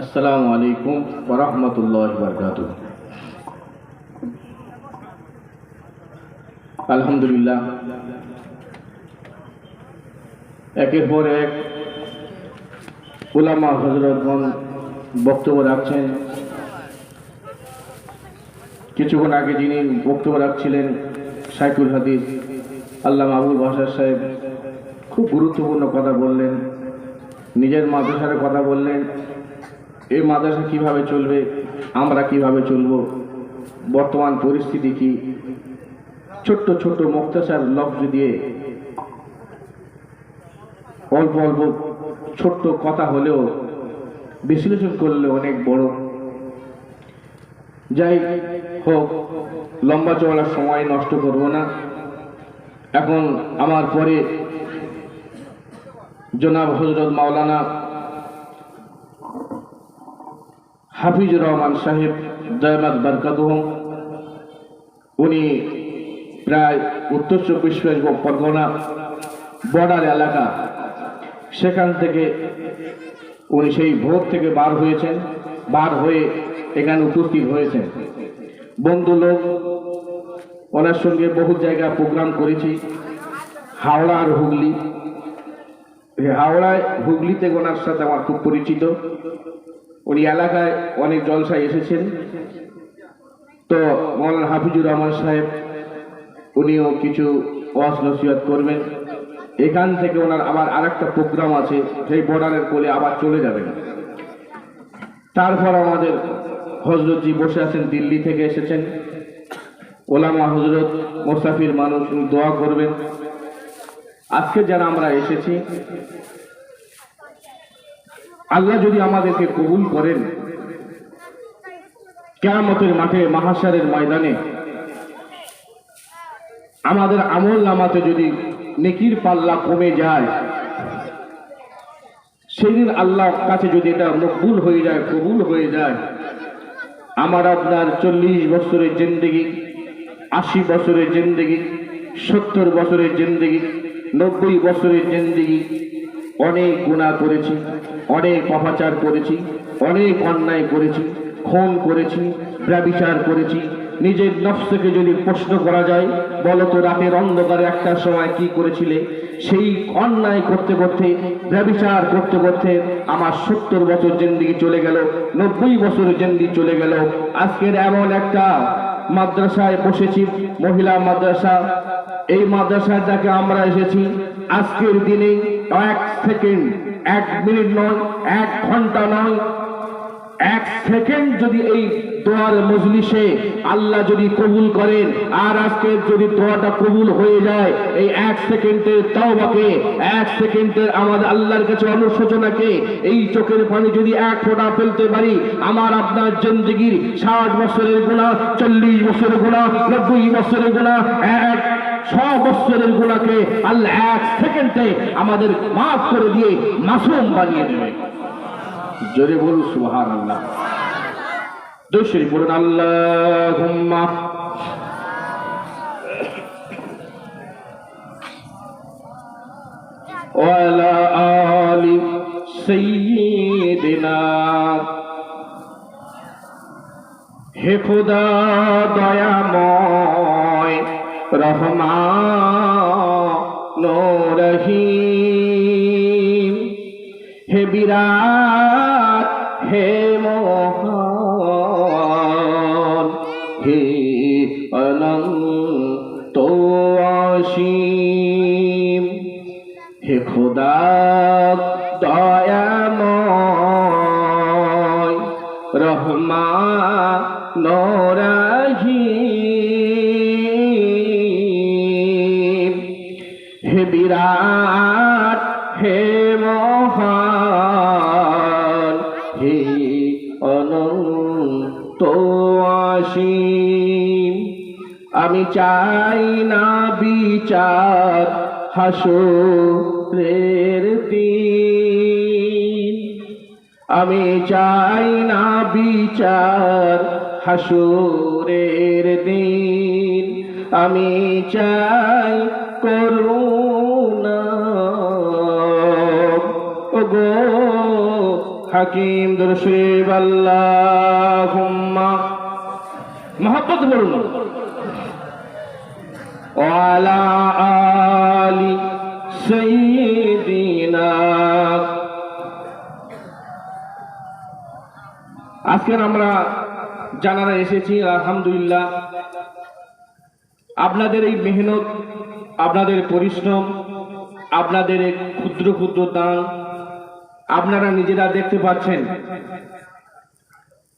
আসসালামু আলাইকুম ওরহমতুল্লাহ বরকাত আলহামদুলিল্লাহ। একের পর এক উলামা হজরতগণ বক্তব্য রাখছেন। কিছুক্ষণ আগে যিনি বক্তব্য রাখছিলেন সাইকুল হাদিস আল্লাহ আবুল বাসার সাহেব খুব গুরুত্বপূর্ণ কথা বললেন, নিজের মাদ্রাসার কথা বললেন, এই মাদ্রাসা কীভাবে চলবে, আমরা কীভাবে চলব, বর্তমান পরিস্থিতি কি? ছোট্ট ছোট্ট মুক্তাসার লব্জ দিয়ে অল্প অল্প ছোট্ট কথা হলেও বিশ্লেষণ করলে অনেক বড়। যাই হোক, লম্বা চওড়া সময় নষ্ট করব না। এখন আমার পরে জনাব হজরত মাওলানা হাফিজ রহমান সাহেব দয়ামাদ বরকাতুহ উনি প্রায় উত্তর চব্বিশ পরগনা বর্ডার এলাকা, সেখান থেকে উনি সেই ভোট থেকে বার হয়েছেন। বার হয়ে এখানে উপস্থিত হয়েছেন বন্ধু লোক, ওনার সঙ্গে বহু জায়গা প্রোগ্রাম করেছি। হাওড়া আর হুগলি। হাওড়ায় হুগলিতে ওনার সাথে আমার খুব পরিচিত। উনি এলাকায় অনেক জলসায় এসেছেন। তো মৌলানা হাফিজুর রহমান সাহেব, উনিও কিছু ওয়াজ নসিহত করবেন। এখান থেকে ওনার আবার আরেকটা প্রোগ্রাম আছে, সেই বর্ডারের কোলে আবার চলে যাবেন। তারপর আমাদের হজরতজি বসে আছেন দিল্লি থেকে এসেছেন। ওলামা হজরত মোস্তাফির মানুষ দোয়া করবেন। আজকে যারা আমরা এসেছি, আল্লাহ যদি আমাদেরকে কবুল করেন, কেয়ামতের মাঠে মাহাসারের ময়দানে, আমাদের আমল নামাতে যদি নেকির পাল্লা কমে যায়, সেদিন আল্লাহ কাছে যদি এটা মকবুল হয়ে যায়, কবুল হয়ে যায় আমার আপনার চল্লিশ বছরের জিন্দগি, আশি বছরের জিন্দগি, সত্তর বছরের জিন্দগি, নব্বই বছরের জিন্দগি অনেক গুণা করেছি, অনেক অপাচার করেছি, অনেক অন্যায় করেছি, খুন করেছি, ব্যবিচার করেছি নিজের নফসকে যদি প্রশ্ন করা যায়, বলো তো রাতের অন্ধকারে একটা সময় কি করেছিলে? সেই অন্যায় করতে করতে, ব্যবিচার করতে করতে আমার সত্তর বছর জিন্দিগি চলে গেল, নব্বই বছরের জিন্দিগি চলে গেল। আজকের এমন একটা মাদ্রাসায় বসেছি, মহিলা মাদ্রাসা। এই মাদ্রাসায় যাকে আমরা এসেছি, আজকের দিনে এক সেকেন্ড, এক মিনিট নয়, এক ঘণ্টা নয় এক সেকেন্ড যদি এই দোয়ার মজলিসে আল্লাহ যদি কবুল করেন, আর আজকে যদি দোয়াটা কবুল হয়ে যায়, এই এক সেকেন্ডের তাওবাকে, এক সেকেন্ডের আমাদের আল্লাহর কাছে অনুশোচনাকে, এই চোখের পানি যদি এক ফোঁটা ফেলতে পারি, আমার আপনার জিন্দগির ষাট বছরের গুণা চল্লিশ বছরের গুণা নব্বই বছরের গুণা এক বছরের গুণাকে আল্লাহ এক সেকেন্ডে আমাদের মাফ করে দিয়ে মাসুম বানিয়ে দেবে। জোরে বলুন সুবহান আল্লাহ দুশরি বলুন, আল্লাহুম্মা। ওয়ালা আলি সাইয়্যিদিনা। হে খোদা, দয়াময় রহমান রহিম। হে বিরাট হে মহান হে অনন্ত অসীম হে খোদা দয়াময় রহিম হে বিরাট আমি চাই না বিচার হাসরের দিন। আমি চাই না বিচার হাসুরের দিন। আমি চাই করুণা। গো হাকিম দরশিব মহব্বত বলুন ওয়ালা আলি সাইয়্যিদিনা আজকের আমরা জানারা এসেছি, আলহামদুলিল্লাহ। আপনাদের এই মেহনত, আপনাদের পরিশ্রম, আপনাদের ক্ষুদ্র ক্ষুদ্র দান আপনারা নিজেরা দেখতে পাচ্ছেন।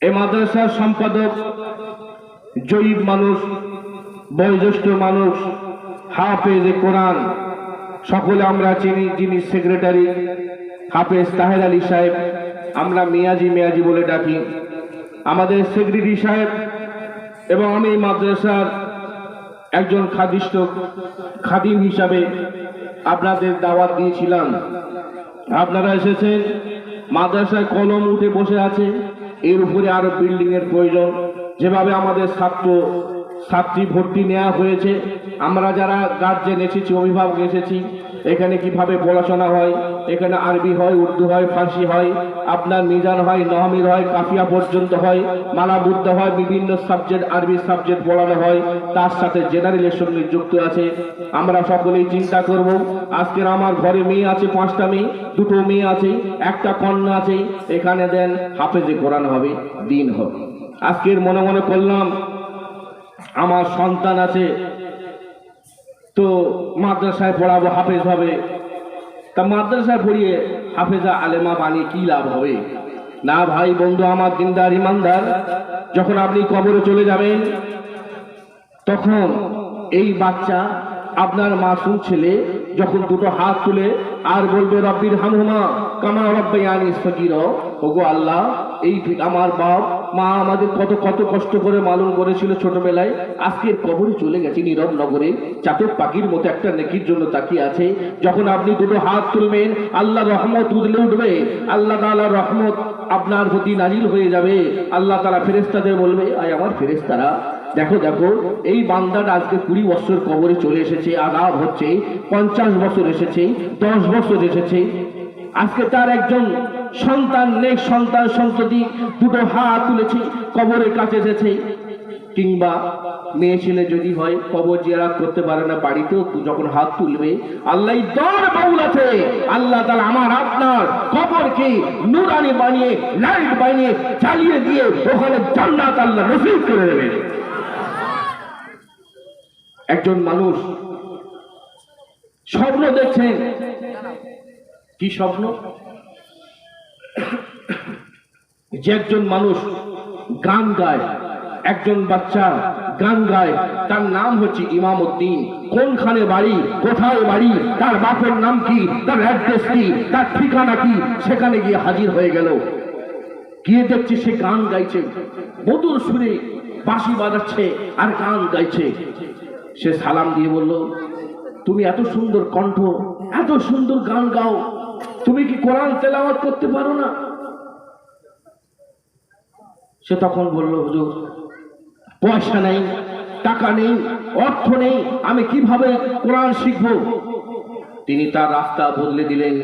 এ মাদ্রাসার সম্পাদক, জয়ীব মানুষ বয়োজ্যেষ্ঠ মানুষ, হাফেজ কোরআন, সকলে আমরা চিনি, যিনি সেক্রেটারি, হাফেজ তাহের আলী সাহেব, আমরা মিয়াজি মিয়াজি বলে ডাকি। আমাদের সেক্রেটারি সাহেব এবং আমি মাদ্রাসার একজন খাদিষ্ট খাদিম হিসাবে আপনাদের দাওয়াত দিয়েছিলাম। আপনারা এসেছেন, মাদ্রাসায় কলম উঠে বসে আছে, এর উপরে আরও বিল্ডিং এর প্রয়োজন। যেভাবে আমাদের ছাত্র ছাত্রী ভর্তি নেওয়া হয়েছে। আমরা যারা গার্জেন এসেছি অভিভাবক এসেছি, এখানে কীভাবে পড়াশোনা হয়, এখানে আরবি হয়, উর্দু হয়, ফার্সি হয়, আপনার মিজান হয় নহমির হয়, কাফিয়া পর্যন্ত হয় মালা বুদ্ধ হয়, বিভিন্ন সাবজেক্ট, আরবি সাবজেক্ট পড়ানো হয়, তার সাথে জেনারেলের সঙ্গে যুক্ত আছে। আমরা সকলেই চিন্তা করব, আজকের আমার ঘরে মেয়ে আছে, পাঁচটা মেয়ে, দুটো মেয়ে আছে, একটা কন্যা আছে, এখানে দেন হাফেজে কোরআন হবে, দিন হবে। আজকের মনে মনে করলাম আমার সন্তান আছে, তো মাদ্রাসায় পড়াবো, হাফেজ হবে। তা মাদ্রাসায় পড়িয়ে হাফেজা আলেমা বানিয়ে কি লাভ হবে? না ভাই, বন্ধু, আমার দিনদার, ইমানদার, যখন আপনি কবরে চলে যাবেন, তখন এই বাচ্চা, আপনার মাসুম ছেলে যখন দুটো হাত তুলে আর বলবে রব্বির হামহুমা কামা রব্বায়ানি সগির ওগো আল্লাহ, এই আমার বাপ মা আমাদের কত কত কষ্ট করে মালুম করেছিল ছোটবেলায়। আজকের কবরে চলে গেছে নীরব নগরে। চাতক পাখির মতো একটা নেকির জন্য তাকিয়ে আছে। যখন আপনি দুটো হাত তুলবেন, আল্লাহ রহমত উদলে উঠবে। আল্লাহ তাআলা রহমত আপনার প্রতি নাজিল হয়ে যাবে। আল্লাহ তারা ফেরেস্তাদের বলবে, আয় আমার ফেরেস্তারা দেখো দেখো, এই বান্দাটা আজকে কুড়ি বছর কবরে চলে এসেছে আগাব হচ্ছে, পঞ্চাশ বছর এসেছে, দশ বছর এসেছে। আজকে তার একজন সন্তান নেই সন্তান সন্ততি দুটো হাত তুলেছে, কবরের কাছে এসেছে। কিংবা মেয়ে ছেলে যদি হয়, কবর জিয়ারাত করতে পারে না বাড়িতেও, যখন হাত তুলবে আল্লাহ দর বাউল আছে। আল্লাহ তালা আমার আপনার কবরকে নুরানি বানিয়ে, লাইট বানিয়ে চালিয়ে দিয়ে ওখানে জান্নাত আল্লাহ নসিব করে দেবে। একজন মানুষ স্বপ্ন দেখছেন। কি স্বপ্ন? যে একজন মানুষ গান গায়, একজন বাচ্চা গান গায়, তার নাম হচ্ছে ইমাম উদ্দিন কোনখানে বাড়ি, কোথায় বাড়ি, তার বাপের নাম কি, তার অ্যাড্রেস কি, তার ঠিকানা কি, সেখানে গিয়ে হাজির হয়ে গেল। গিয়ে দেখছি সে গান গাইছে, মধুর সুরে বাঁশি বাজাচ্ছে আর গান গাইছে। সে সালাম দিয়ে বলল, তুমি এত সুন্দর কণ্ঠ, এত সুন্দর গান গাও তুমি কি কোরআন তেলাওয়াত করতে পারো না? সে তখন বলল, হুজুর, পয়সা নেই, টাকা নেই, অর্থ নেই, আমি কীভাবে কোরআন শিখব? তিনি তার রাস্তা বদলে দিলেন।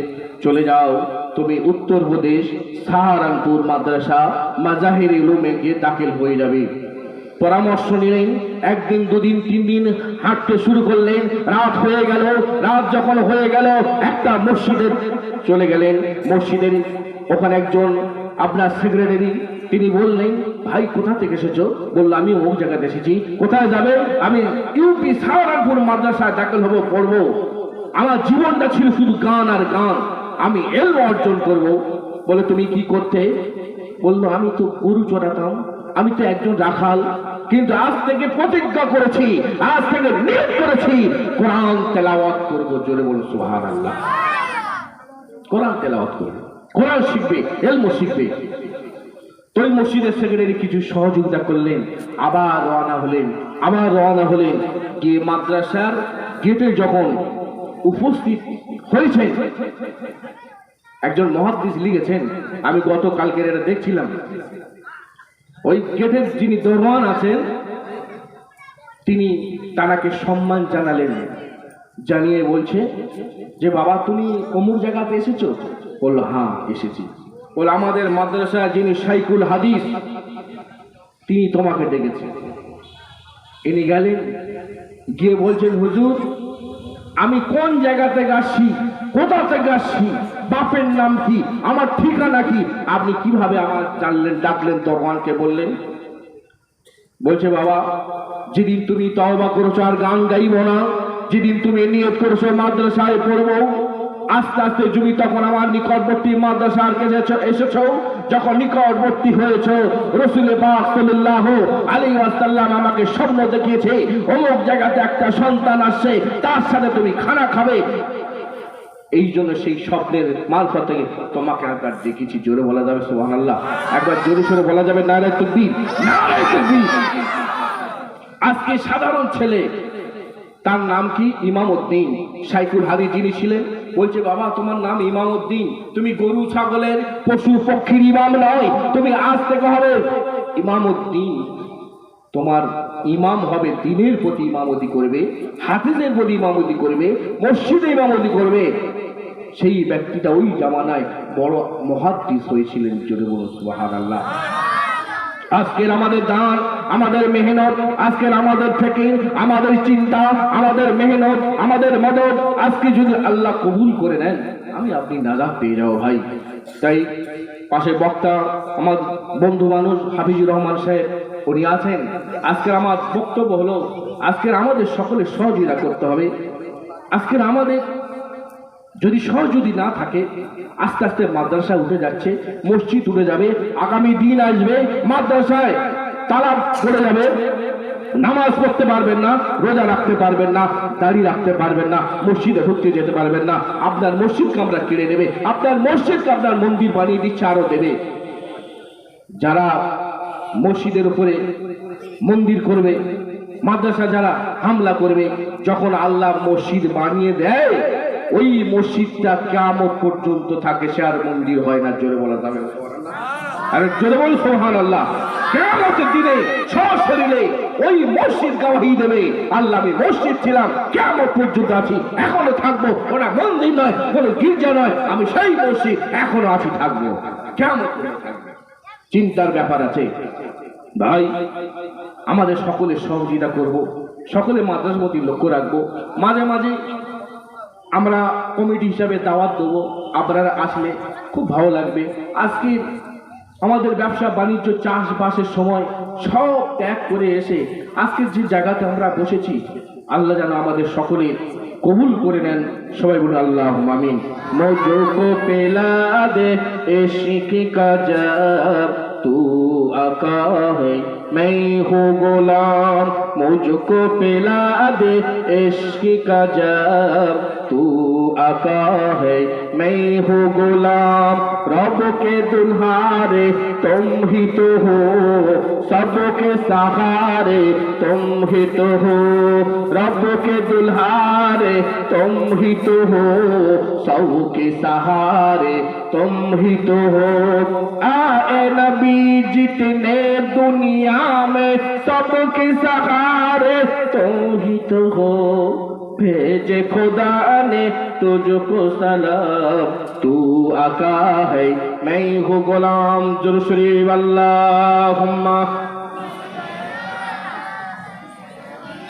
চলে যাও, তুমি উত্তরপ্রদেশ সাহারানপুর মাদ্রাসা, মাজাহির ইলুমে গিয়ে দাখিল হয়ে যাবে। পরামর্শ নিলেন। একদিন, দুদিন তিন দিন হাঁটতে শুরু করলেন। রাত হয়ে গেল। রাত যখন হয়ে গেল, একটা মসজিদে চলে গেলেন। মসজিদের ওখানে একজন আপনার সেক্রেটারি তিনি বললেন, ভাই, কোথা থেকে এসেছ? বলল, আমি অমুক জায়গাতে এসেছি। কোথায় যাবে? আমি ইউপি সাহারানপুর মাদ্রাসায় দাখিল হব, পড়ব। আমার জীবনটা ছিল শুধু গান আর গান। আমি এল অর্জন করব। বলে, তুমি কি করতে? বলল, আমি তো গরু চড়াতাম। আমি তো একজন রাখাল, কিন্তু আজ থেকে প্রতিজ্ঞা করেছি, আজ থেকে নিয়োগ করেছি, কোরআন তেলাওয়াত করব, জোরে বলো সুহার আল্লাহ কোরআন তেলাওয়াত করবে। কোরআন শিখবে, এলমো শিখবে। তো ওই মসজিদের সেক্রেটারি কিছু সহযোগিতা করলেন, আবার রওনা হলেন, আবার রওনা হলেন। গিয়ে মাদ্রাসার গেটে যখন উপস্থিত হয়েছেন, একজন মহাদ্দিস লিখেছেন, আমি গতকালকের এটা দেখছিলাম। ওই গেটের যিনি দরওয়ান আছেন, তিনি তারাকে সম্মান জানালেন, জানিয়ে বলছে যে, বাবা, তুমি অমুক জায়গাতে এসেছ? বলল হ্যাঁ এসেছি। বল আমাদের মাদ্রাসা যিনি সাইকুল হাদিস, তিনি তোমাকে ডেকেছেন। ইনি গেলেন, গিয়ে বলছেন, হুজুর, আমি কোন জায়গা থেকে আসছি? কোথা থেকে আসছি বাপের নাম কি? আমার ঠিকানা কি? আপনি কীভাবে আমার জানলেন, ডাকলেন দরওয়ানকে বললেন? বলছে, বাবা, যেদিন তুমি তওবা করেছ আর গান গাইব না, যেদিন তুমি নিয়ত করেছ মাদ্রাসায় পড়ব, আস্তে আস্তে তুমি তখন আমার নিকটবর্তী মাদ্রাসার কাছে এসেছো- যখন নিকটবর্তী হয়েছ, রসুল পাক সাল্লাল্লাহু আলাইহি ওয়াসাল্লাম আমাকে স্বপ্ন দেখিয়েছে, অমুক জায়গাতে একটা সন্তান আসছে, তার সাথে তুমি খানা খাবে। এই জন্য সেই স্বপ্নের মারফত থেকে তোমাকে একবার দেখেছি। জোরে বলা যাবে সোহান আল্লাহ একবার জোরে সোরে বলা যাবে, নারায় আজকে সাধারণ ছেলে, তার নাম কি? ইমাম উদ্দিন সাইকুল হাদি যিনি ছিলেন, বলছে, বাবা, তোমার নাম ইমাম উদ্দিন তুমি গরু, ছাগলের পশু, পক্ষীর ইমাম নয়। তুমি আজ থেকে হবে ইমাম উদ্দিন তোমার ইমাম হবে, দিনের প্রতি ইমামতি করবে হাফিজের প্রতি ইমামতি করবে, মসজিদে ইমামতি করবে। সেই ব্যক্তিটা ওই জামানায় বড় মহাদ্দিস হয়েছিলেন, জোরে বলুন আল্লাহ আজকের আমাদের দান, আমাদের মেহনত, আজকের আমাদের থেকে আমাদের চিন্তা, আমাদের মেহনত, আমাদের মদত, আজকে যদি আল্লাহ কবুল করে নেন, আমি আপনি নাজাত পেয়ে যাব ভাই। তাই পাশে বক্তা, আমার বন্ধু মানুষ হাফিজুর রহমান সাহেব, উনি আছেন। আজকের আমার বক্তব্য হলো, আজকের আমাদের সকলে সহযোগিতা করতে হবে। আজকের আমাদের যদি সহযোগী না থাকে, আস্তে আস্তে মাদ্রাসা উঠে যাচ্ছে, মসজিদ উঠে যাবে, আগামী দিন আসবে, মাদ্রাসায় তালা পড়ে যাবে, নামাজ পড়তে পারবেন না, রোজা রাখতে পারবেন না, দাড়ি রাখতে পারবেন না, মসজিদে ঢুকতে যেতে পারবেন না, আপনার মসজিদকে আমরা কেড়ে নেবে, আপনার মসজিদকে আপনার মন্দির বানিয়ে দিচ্ছে, আরও দেবে। যারা মসজিদের উপরে মন্দির করবে, মাদ্রাসা যারা হামলা করবে, যখন আল্লাহ মসজিদ বানিয়ে দেয় ওই মসজিদটা কেমন পর্যন্ত থাকে, সে আর মন্দির হয় না, জোরে বলা যাবে। আর জোরে বল সোহান আল্লাহ কেমতের দিনে সশরীরে ওই মসজিদ গাওয়াহি দেবে। আল্লাহ, আমি মসজিদ ছিলাম কেমন পর্যন্ত আছি, এখনও থাকব। ওটা মন্দির নয়, কোনো গির্জা নয়, আমি সেই মসজিদ এখনও আছি, থাকব। কেমন চিন্তার ব্যাপার আছে। ভাই, আমাদের সকলের সহযোগিতা করব সকলে মাদ্রাসার প্রতি লক্ষ্য রাখব। মাঝে মাঝে আমরা কমিটি হিসাবে দাওয়াত দেবো, আপনারা আসলে খুব ভালো লাগবে। আজকে আমাদের ব্যবসা বাণিজ্য চাষবাসের সময় সব ত্যাগ করে এসে আজকের যে জায়গাতে আমরা বসেছি, আল্লাহ যেন আমাদের সকলে কবুল করে নেন। সবাই বলুন আল্লাহ মামিন মজো পেলা দে এ শিখে তুই आका है। मैं हूँ गुलाम मुझको पिला दे इश्क का जब तू आका है, मैं हो गुलाम। रब के दुल्हारे, तुम ही तो हो। सबके सहारे, तुम ही तो हो। रब के दुल्हारे, तुम ही तो हो। सौ के सहारे, तुम ही तो हो। आए नबी, जितने दुनिया में सबके सहारे, तुम ही तो हो। भेजे खुदा ने तुझको सलाम तू आका है मैं हूँ गुलाम जुर शरीफ अल्लाहुम्मा